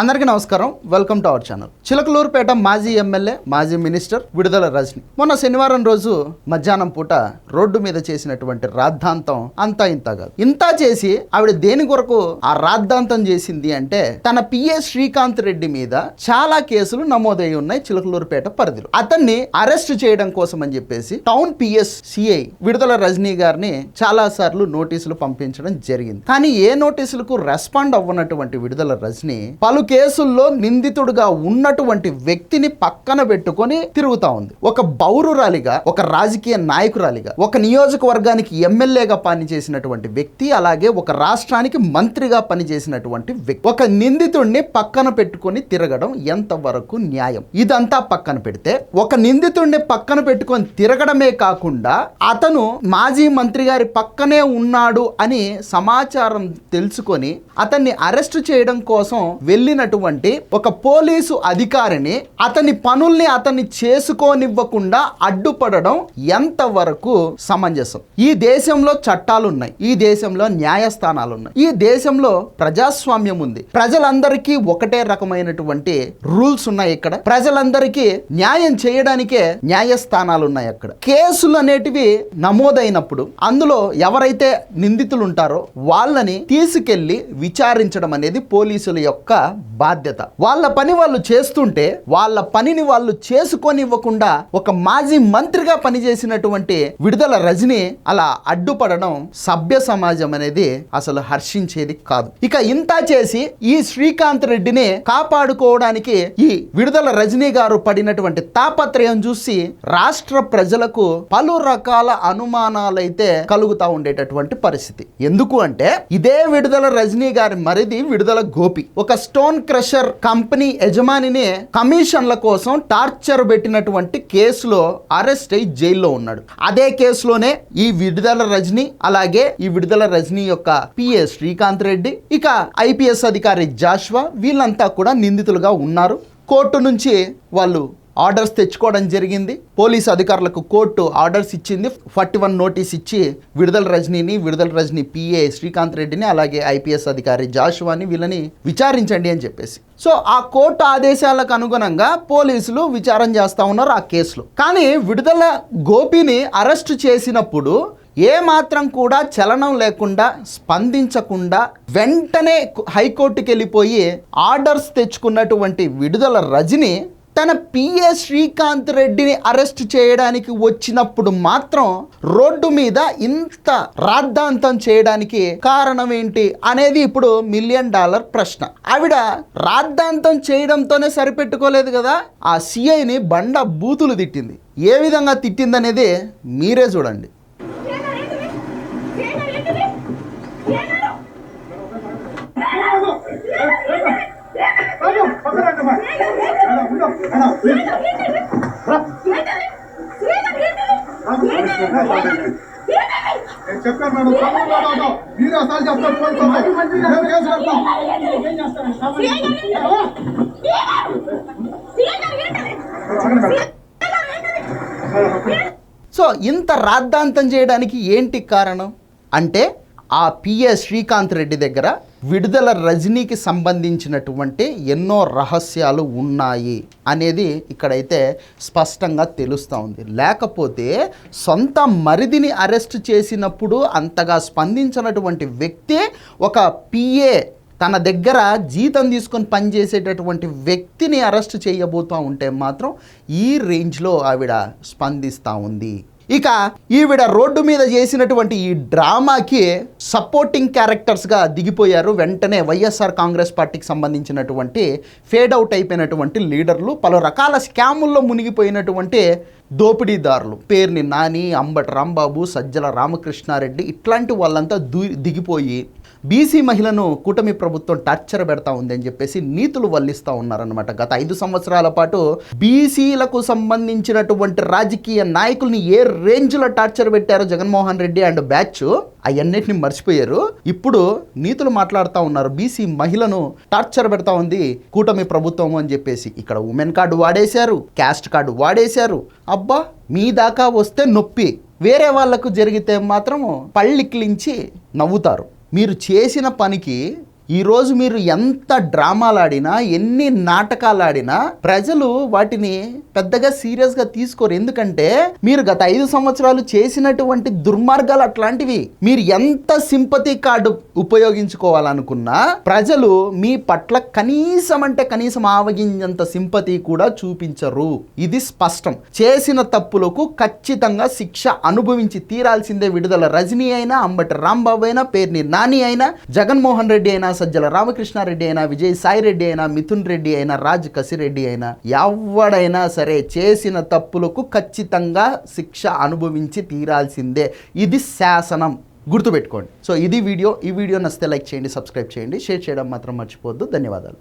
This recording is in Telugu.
అందరికీ నమస్కారం. Welcome to our channel Chilakaluripet మాజీ ఎమ్మెల్యే మాజీ మినిస్టర్ విడుదల రజని. మొన్న శనివారం రోజు మధ్యాహ్నం పూట రోడ్డు మీద చేసినటువంటి రాద్ధాంతం అంతా ఇంత కాదు. ఇంత చేసి ఆవిడ దేని కొరకు ఆ రాద్ధాంతం చేసింది అంటే తన పిఎస్ శ్రీకాంత్ రెడ్డి మీద చాలా కేసులు నమోదై ఉన్నాయి చిలకలూరుపేట పరిధిలో. అతన్ని అరెస్ట్ చేయడం కోసం అని చెప్పేసి టౌన్ పిఎస్ సిఐ విడుదల రజనీ గారిని చాలా సార్లు నోటీసులు పంపించడం జరిగింది. కానీ ఏ నోటీసులకు రెస్పాండ్ అవ్వనటువంటి విడుదల రజనీ పలు కేసుల్లో నిందితుడుగా ఉన్నటువంటి వ్యక్తిని పక్కన పెట్టుకొని తిరుగుతా ఉంది. ఒక బౌరురాలిగా ఒక రాజకీయ నాయకురాలిగా ఒక నియోజకవర్గానికి ఎమ్మెల్యేగా పనిచేసినటువంటి వ్యక్తి అలాగే ఒక రాష్ట్రానికి మంత్రిగా పనిచేసినటువంటి వ్యక్తి. ఒక నిందితుడిని పక్కన పెట్టుకొని తిరగడం ఎంతవరకు న్యాయం? ఇదంతా పక్కన పెడితే ఒక నిందితుడిని పక్కన పెట్టుకొని తిరగడమే కాకుండా అతను మాజీ మంత్రి గారి పక్కనే ఉన్నాడు అని సమాచారం తెలుసుకొని అతన్ని అరెస్ట్ చేయడం కోసం వెళ్ళిన వచ్చినటువంటి ఒక పోలీసు అధికారిని అతని పనుల్ని అతన్ని చేసుకోనివ్వకుండా అడ్డుపడడం ఎంతవరకు సమంజసం? ఈ దేశంలో చట్టాలు ఉన్నాయి ఈ దేశంలో న్యాయస్థానాలు ఉన్నాయి ఈ దేశంలో ప్రజాస్వామ్యం ఉంది. ప్రజలందరికీ ఒకటే రకమైనటువంటి రూల్స్ ఉన్నాయి ఇక్కడ. ప్రజలందరికీ న్యాయం చేయడానికే న్యాయస్థానాలు ఉన్నాయి అక్కడ. కేసులు అనేటివి నమోదైనప్పుడు అందులో ఎవరైతే నిందితులు ఉంటారో వాళ్ళని తీసుకెళ్ళి విచారించడం అనేది పోలీసుల యొక్క బాధ్యత. వాళ్ళ పని వాళ్ళు చేస్తుంటే వాళ్ళ పనిని వాళ్ళు చేసుకొనివ్వకుండా ఒక మాజీ మంత్రిగా పనిచేసినటువంటి విడుదల రజని అలా అడ్డుపడడం సభ్య సమాజం అనేది అసలు హర్షించేది కాదు. ఇక ఇంత చేసి ఈ శ్రీకాంత్ రెడ్డిని కాపాడుకోవడానికి ఈ విడుదల రజనీ గారు పడినటువంటి తాపత్రయం చూసి రాష్ట్ర ప్రజలకు పలు రకాల అనుమానాలైతే కలుగుతా ఉండేటటువంటి పరిస్థితి. ఎందుకు అంటే ఇదే విడుదల రజనీ గారి మరిది విడుదల గోపి. ఒక స్టోన్ క్రషర్ కంపెనీ యజమానిని కమిషన్ల కోసం టార్చర్ పెట్టినటువంటి కేసులో అరెస్ట్ అయి జైల్లో ఉన్నాడు. అదే కేసులోనే ఈ విడుదల రజని అలాగే ఈ విడుదల రజని యొక్క పిఎస్ శ్రీకాంత్ రెడ్డి ఇక ఐపీఎస్ అధికారి జాష్వా వీళ్ళంతా కూడా నిందితులుగా ఉన్నారు. కోర్టు నుంచి వాళ్ళు ఆర్డర్స్ తెచ్చుకోవడం జరిగింది. పోలీసు అధికారులకు కోర్టు ఆర్డర్స్ ఇచ్చింది. ఫార్టీ వన్ నోటీస్ ఇచ్చి విడుదల రజనీని విడుదల రజనీ పిఏ శ్రీకాంత్ రెడ్డిని అలాగే ఐపీఎస్ అధికారి జాషువాని వీళ్ళని విచారించండి అని చెప్పేసి. సో ఆ కోర్టు ఆదేశాలకు అనుగుణంగా పోలీసులు విచారణ చేస్తూ ఉన్నారు ఆ కేసులో. కానీ విడుదల గోపిని అరెస్ట్ చేసినప్పుడు ఏ మాత్రం కూడా చలనం లేకుండా స్పందించకుండా వెంటనే హైకోర్టుకి వెళ్ళిపోయి ఆర్డర్స్ తెచ్చుకున్నటువంటి విడుదల రజని తన పిఏ శ్రీకాంత్ రెడ్డిని అరెస్ట్ చేయడానికి వచ్చినప్పుడు మాత్రం రోడ్డు మీద ఇంత రాద్ధాంతం చేయడానికి కారణం ఏంటి అనేది ఇప్పుడు మిలియన్ డాలర్ ప్రశ్న ఆవిడ రాద్ధాంతం చేయడంతోనే సరిపెట్టుకోలేదు కదా ఆ సిఐని బండ బూతులు తిట్టింది ఏ విధంగా తిట్టిందనేది మీరే చూడండి నేను చెప్పాను మేడం తమ్ముడు మాట్లాడటం మీరు అసలు చెప్తారు పోలీసు మేము కేసు పెడతాం. సో ఇంత రాద్ధాంతం చేయడానికి ఏంటి కారణం? అంటే ఆ పిఎస్ శ్రీకాంత్ రెడ్డి దగ్గర విడుదల రజనీకి సంబంధించినటువంటి ఎన్నో రహస్యాలు ఉన్నాయి అనేది ఇక్కడైతే స్పష్టంగా తెలుస్తూ ఉంది. లేకపోతే సొంత మరిదిని అరెస్ట్ చేసినప్పుడు అంతగా స్పందించినటువంటి వ్యక్తే ఒక పిఏ తన దగ్గర జీతం తీసుకొని పనిచేసేటటువంటి వ్యక్తిని అరెస్ట్ చేయబోతూ ఉంటే మాత్రం ఈ రేంజ్లో ఆవిడ స్పందిస్తూ ఉంది. ఇక ఈవిడ రోడ్డు మీద చేసినటువంటి ఈ డ్రామాకి సపోర్టింగ్ క్యారెక్టర్స్గా దిగిపోయారు వెంటనే వైఎస్ఆర్ కాంగ్రెస్ పార్టీకి సంబంధించినటువంటి ఫేడ్ అవుట్ అయిపోయినటువంటి లీడర్లు పలు రకాల స్కాముల్లో మునిగిపోయినటువంటి దోపిడీదారులు. పేర్ని నాని అంబటి రాంబాబు సజ్జల రామకృష్ణారెడ్డి ఇట్లాంటి వాళ్ళంతా దూ దిగిపోయి బీసీ మహిళను కూటమి ప్రభుత్వం టార్చర్ పెడతా ఉంది అని చెప్పేసి నీతులు వల్లిస్తూ ఉన్నారనమాట గత ఐదు సంవత్సరాల పాటు బీసీలకు సంబంధించినటువంటి రాజకీయ నాయకుల్ని ఏ రేంజ్లో టార్చర్ పెట్టారో జగన్మోహన్ రెడ్డి అండ్ బ్యాచ్? అవన్నిటిని మర్చిపోయారు. ఇప్పుడు నీతులు మాట్లాడుతూ ఉన్నారు. బీసీ మహిళను టార్చర్ పెడతా ఉంది కూటమి ప్రభుత్వం అని చెప్పేసి. ఇక్కడ ఉమెన్ కార్డు వాడేశారు క్యాస్ట్ కార్డు వాడేశారు. అబ్బా! మీ దాకా వస్తే నొప్పి. వేరే వాళ్ళకు జరిగితే మాత్రం పళ్ళిక్లించి నవ్వుతారు. మీరు చేసిన పనికి ఈరోజు మీరు ఎంత డ్రామాలు ఆడినా ఎన్ని నాటకాలు ఆడినా ప్రజలు వాటిని పెద్దగా సీరియస్గా తీసుకోరు. ఎందుకంటే మీరు గత ఐదు సంవత్సరాలు చేసినటువంటి దుర్మార్గాలు అట్లాంటివి మీరు ఎంత సింపతి కార్డు ఉపయోగించుకోవాలనుకున్నా ప్రజలు మీ పట్ల కనీసం అంటే కనీసం ఆవగించేంత సింపతి కూడా చూపించరు. ఇది స్పష్టం. చేసిన తప్పులకు ఖచ్చితంగా శిక్ష అనుభవించి తీరాల్సిందే విడుదల. రజనీ అయినా అంబటి రాంబాబు అయినా పేర్ని నాని అయినా జగన్మోహన్ రెడ్డి అయినా సజ్జల రామకృష్ణారెడ్డి అయినా విజయ్ సాయి రెడ్డి అయినా మిథున్ రెడ్డి అయినా రాజ్ కసిరెడ్డి అయినా ఎవడైనా సరే చేసిన తప్పులకు ఖచ్చితంగా శిక్ష అనుభవించి తీరాల్సిందే. ఇది శాసనం. గుర్తుపెట్టుకోండి. సో ఇది వీడియో. ఈ వీడియో నచ్చితే లైక్ చేయండి సబ్స్క్రైబ్ చేయండి. షేర్ చేయడం మాత్రం మర్చిపోవద్దు. ధన్యవాదాలు.